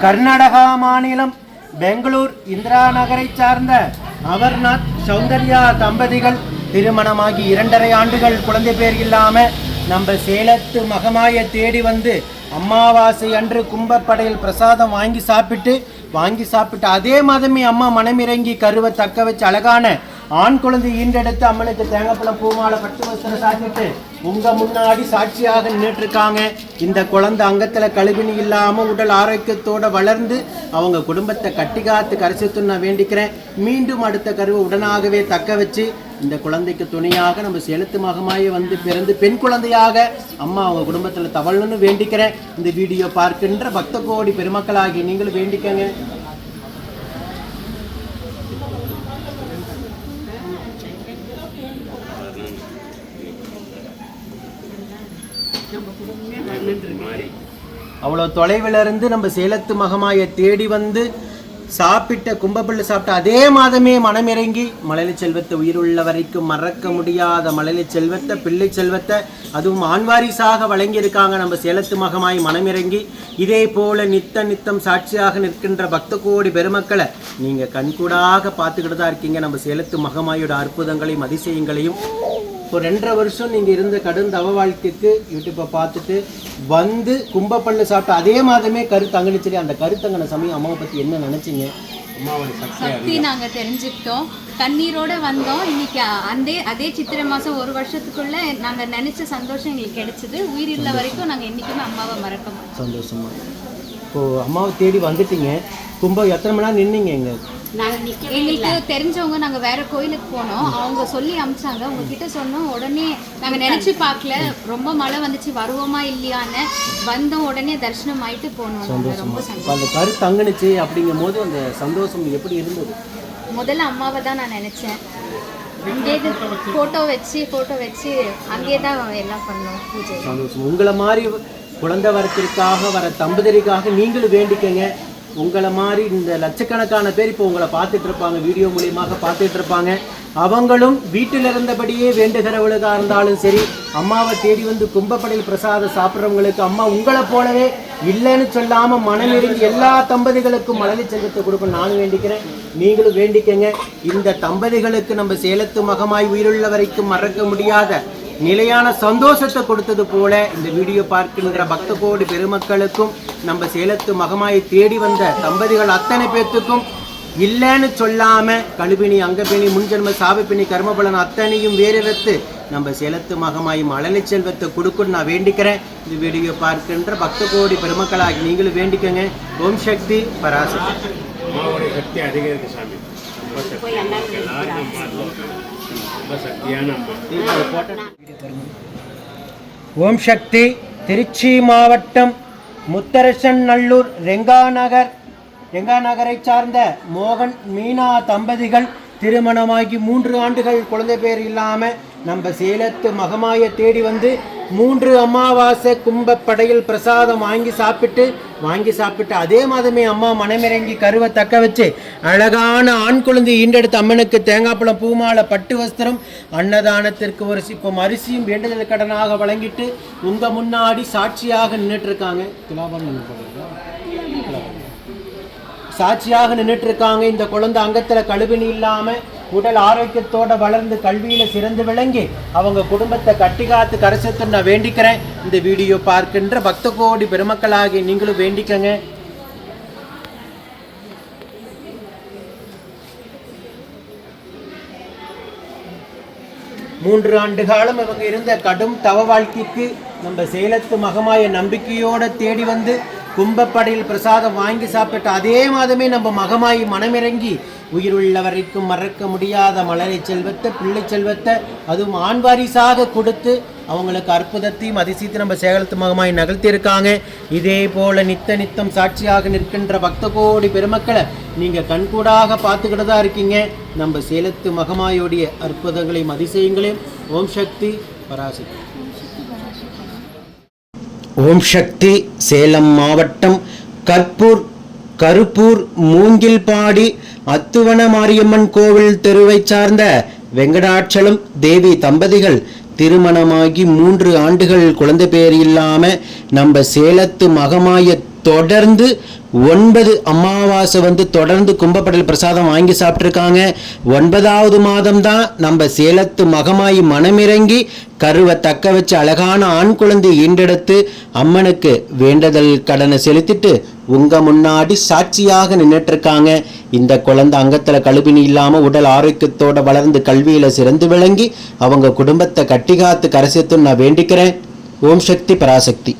கர்நாடகா மாநிலம் பெங்களூர் இந்திரா நகரை சார்ந்த அமர்நாத் சௌந்தர்யா தம்பதிகள் திருமணமாகி இரண்டரை ஆண்டுகள் குழந்தை பேர் இல்லாமல் நம்ம சேலத்து மகமாய தேடி வந்து அமாவாசை அன்று கும்பப்படையில் பிரசாதம் வாங்கி சாப்பிட்டு வாங்கி சாப்பிட்டு அதே மாதமே அம்மா மனமிறங்கி கருவை தக்க வச்சு அழகான ஆண் குழந்தை ஈன்றெடுத்து அம்மனுக்கு தேங்காய்ப்பழம் பூமாலை பட்டு வஸ்திரம் சாத்திட்டு உங்க முன்னாடி சாட்சியாக நின்றுட்டு இருக்காங்க இந்த குழந்தை அங்கத்துல கழுவினி இல்லாம உடல் ஆரோக்கியத்தோட வளர்ந்து அவங்க குடும்பத்தை கட்டி காத்து கரைசித்து நான் வேண்டிக்கிறேன். மீண்டும் அடுத்த கருவை உடனாகவே தக்க வச்சு இந்த குழந்தைக்கு துணையாக நம்ம செலுத்து மகமாயே வந்து பிறந்து பெண் குழந்தையாக அம்மா அவங்க குடும்பத்துல தவழணும்னு வேண்டிக்கிறேன். இந்த வீடியோ பார்க்கின்ற பக்த கோடி பெருமக்களாகி நீங்களும் வேண்டிக்கங்க. அவ்வளோ தொலைவில் இருந்து நம்ம சேலத்து மகமாயை தேடி வந்து சாப்பிட்ட கும்பப்பிள்ளை சாப்பிட்ட அதே மாதமே மனமிறங்கி மழலை செல்வத்தை உயிருள்ள வரைக்கும் மறக்க முடியாத மழலை செல்வத்தை பிள்ளை செல்வத்தை அதுவும் ஆண்வாரிசாக வழங்கியிருக்காங்க நம்ம சேலத்து மகமாய் மனமிறங்கி. இதே போல நித்த நித்தம் சாட்சியாக நிற்கின்ற பக்த கோடி பெருமக்களை நீங்கள் கண்கூடாக பார்த்துக்கிட்டு தான் இருக்கீங்க. நம்ம சேலத்து மகமாயோட அற்புதங்களையும் அதிசயங்களையும் ஒரு ரெண்டரை வருஷம் நீங்கள் இருந்த கடும் தவ வாழ்க்கைக்கு யூடியூப்பை பார்த்துட்டு வந்து கும்பப்பள்ளி சாப்பிட்டு அதே மாதமே கருத்தங்கனிச்சரி அந்த கருத்தங்கன சமயம் அம்மாவை பற்றி என்ன நினச்சிங்க? அம்மாவோட சக்தி சக்தி நாங்க தெரிஞ்சுக்கிட்டோம். கண்ணீரோட வந்தோம். இன்னைக்கு அதே அதே சித்திரை மாசம் ஒரு வருஷத்துக்குள்ள நாங்க நினைச்ச சந்தோஷம் எங்களுக்கு கிடைச்சது. உயிர் இல்ல வரைக்கும் நாங்க என்னைக்குமே அம்மாவை மறக்க மாட்டோம். சந்தோஷமா? இப்போது அம்மாவை தேடி வந்துட்டீங்க. கும்பம் எத்தனை மணி நேரம் நின்னீங்க எங்க எங்களுக்கு தெரிஞ்சவங்க நாங்க வேற கோயிலுக்கு போனோம். அவங்க சொல்லி அமிச்சாங்க. உங்ககிட்ட சொன்னோம். உடனே நாங்க நினைச்சு பார்க்கல. ரொம்ப மழை வந்துச்சு. வருவோமா இல்லையான்னு வந்தோம் உடனே தரிசனம் ஆயிட்டு போனோம். ரொம்ப சந்தோஷம். அந்த கருத்தங்கனிச்சு அப்படிங்கும் போது அந்த சந்தோஷம் எப்படி இருந்தது? முதல்ல அம்மாவை தான் நான் நினைச்சேன். அங்கேயே ஃபோட்டோ வச்சு ஃபோட்டோ வச்சு அங்கேயே தான் எல்லாம் பண்ணோம். பூஜை. சந்தோஷம். உங்களை மாதிரி குழந்தை வரத்திற்காக வர தம்பதியருக்காக நீங்களும் வேண்டிக்கங்க. உங்களை மாதிரி இந்த லட்சக்கணக்கான பேர் இப்போ உங்களை பார்த்துட்டு இருப்பாங்க வீடியோ மூலியமாக பார்த்துட்டு இருப்பாங்க அவங்களும் வீட்டில் இருந்தபடியே வேண்டுகிறவளுக்காக இருந்தாலும் சரி அம்மாவை தேடி வந்து கும்பப்படையில் பிரசாதம் சாப்பிட்றவங்களுக்கு அம்மா உங்களை போலவே இல்லைன்னு சொல்லாமல் மனமிறங்கி எல்லா தம்பதிகளுக்கும் மழலை செல்வத்தை கொடுக்க நானும் வேண்டிக்கிறேன் நீங்களும் வேண்டிக்கங்க. இந்த தம்பதிகளுக்கு நம்ம சேலத்து மகமாய் உயிருள்ள வரைக்கும் மறக்க முடியாத நிலையான சந்தோஷத்தை கொடுத்தது போல இந்த வீடியோ பார்க்கின்ற பக்த கோடி பெருமக்களுக்கும் நம்ம சேலத்து மகமாயை தேடி வந்த தம்பதிகள் அத்தனை பேர்த்துக்கும் இல்லைன்னு சொல்லாம கழுபினி அங்கபினி முன்ஜென்ம சாபப்பினி கர்மபலன் அத்தனையும் வேறெடுத்து நம்ம சேலத்து மகமாய் மழலை செல்வத்தை கொடுக்குன்னு நான் வேண்டிக்கிறேன். இந்த வீடியோ பார்க்கின்ற பக்த கோடி பெருமக்களாகி நீங்களும் வேண்டிக்கங்க. ஓம் சக்தி பராசக்தி. சக்தி அதிகம் இருக்கு சாமி. ரொம்ப சக்தியான அம்மா. ஓம் சக்தி திருச்சி மாவட்டம் முத்தரசன் நல்லூர் ரெங்கா நகர் ரெங்கா நகரை சார்ந்த மோகன் மீனா தம்பதிகள் திருமணமாகி மூன்று ஆண்டுகள் குழந்தை பேர் இல்லாமல் நம்ம சேலத்து மகமாயை தேடி வந்து மூன்று அமாவாசை கும்பப்படையில் பிரசாதம் வாங்கி சாப்பிட்டு வாங்கி சாப்பிட்டு அதே மாதமே அம்மா மனமிறங்கி கருவை தக்க வச்சு அழகான ஆண் குழந்தை ஈண்டெடுத்த அம்மனுக்கு தேங்காய்ப்பழம் பூமாலை பட்டு வஸ்திரம் அன்னதானத்திற்கு ஒரு இப்போ அரிசியும் வேண்டுதல் கடனாக வழங்கிட்டு உங்க முன்னாடி சாட்சியாக நின்றுட்டு இருக்காங்க சாட்சியாக நின்றுட்டு இருக்காங்க இந்த குழந்தை அங்கத்தில் கழுவினி இல்லாமல் உடல் ஆரோக்கியத்தோட வளர்ந்து கல்வியில சிறந்து விளங்கி அவங்க குடும்பத்தை கட்டி காத்து கரைசத்து நான் வேண்டிக்கிறேன். இந்த வீடியோ பார்க்கின்ற பக்த கோடி பெருமக்களாகி நீங்களும் வேண்டிக்கங்க. மூன்று ஆண்டு காலம் இவங்க இருந்த கடும் தவ வாழ்க்கைக்கு நம்ம சேலத்து மகமாய நம்பிக்கையோட தேடி வந்து கும்பப்படையில் பிரசாதம் வாங்கி சாப்பிட்டு அதே மாதமே நம்ம மகமாயி மனமிறங்கி உயிருள்ள வரைக்கும் மறக்க முடியாத மலரை செல்வத்தை பிள்ளை செல்வத்தை அதுவும் ஆண் வாரிசாக கொடுத்து அவங்களுக்கு அற்புதத்தையும் அதிசயத்தையும் நம்ம சேலத்து மகமாய் நகர்த்தியிருக்காங்க. இதே போல நித்த நித்தம் சாட்சியாக நிற்கின்ற பக்த கோடி பெருமக்களை நீங்கள் கண்கூடாக பார்த்துக்கிட்டு தான் இருக்கீங்க. நம்ம சேலத்து மகமாயோடைய அற்புதங்களையும் அதிசயங்களையும் ஓம் சக்தி பராசக்தி. ஓம் சக்தி சேலம் மாவட்டம் கற்பூர் கருப்பூர் மூங்கில்பாடி அத்துவன மாரியம்மன் கோவில் தெருவைச் சார்ந்த வெங்கடாச்சலம் தேவி தம்பதிகள் திருமணமாகி மூன்று ஆண்டுகள் குழந்தை பேர் இல்லாம நம்ம சேலத்து மகமாய தொடர்ந்து ஒன்பது அமாவாசை வந்து தொடர்ந்து கும்பப்படல் பிரசாதம் வாங்கி சாப்பிட்ருக்காங்க ஒன்பதாவது மாதம் தான் நம்ம சேலத்து மகமாயி மனமிறங்கி கருவை தக்க வச்சு அழகான ஆண் குழந்தை ஈண்டெடுத்து அம்மனுக்கு வேண்டுதல் கடனை செலுத்திட்டு உங்கள் முன்னாடி சாட்சியாக நின்றுட்டுருக்காங்க இந்த குழந்தை அங்கத்தில் கழுபினி இல்லாமல் உடல் ஆரோக்கியத்தோடு வளர்ந்து கல்வியில் சிறந்து விளங்கி அவங்க குடும்பத்தை கட்டிகாத்து கரசித்துன்னு நான் வேண்டிக்கிறேன். ஓம் சக்தி பராசக்தி.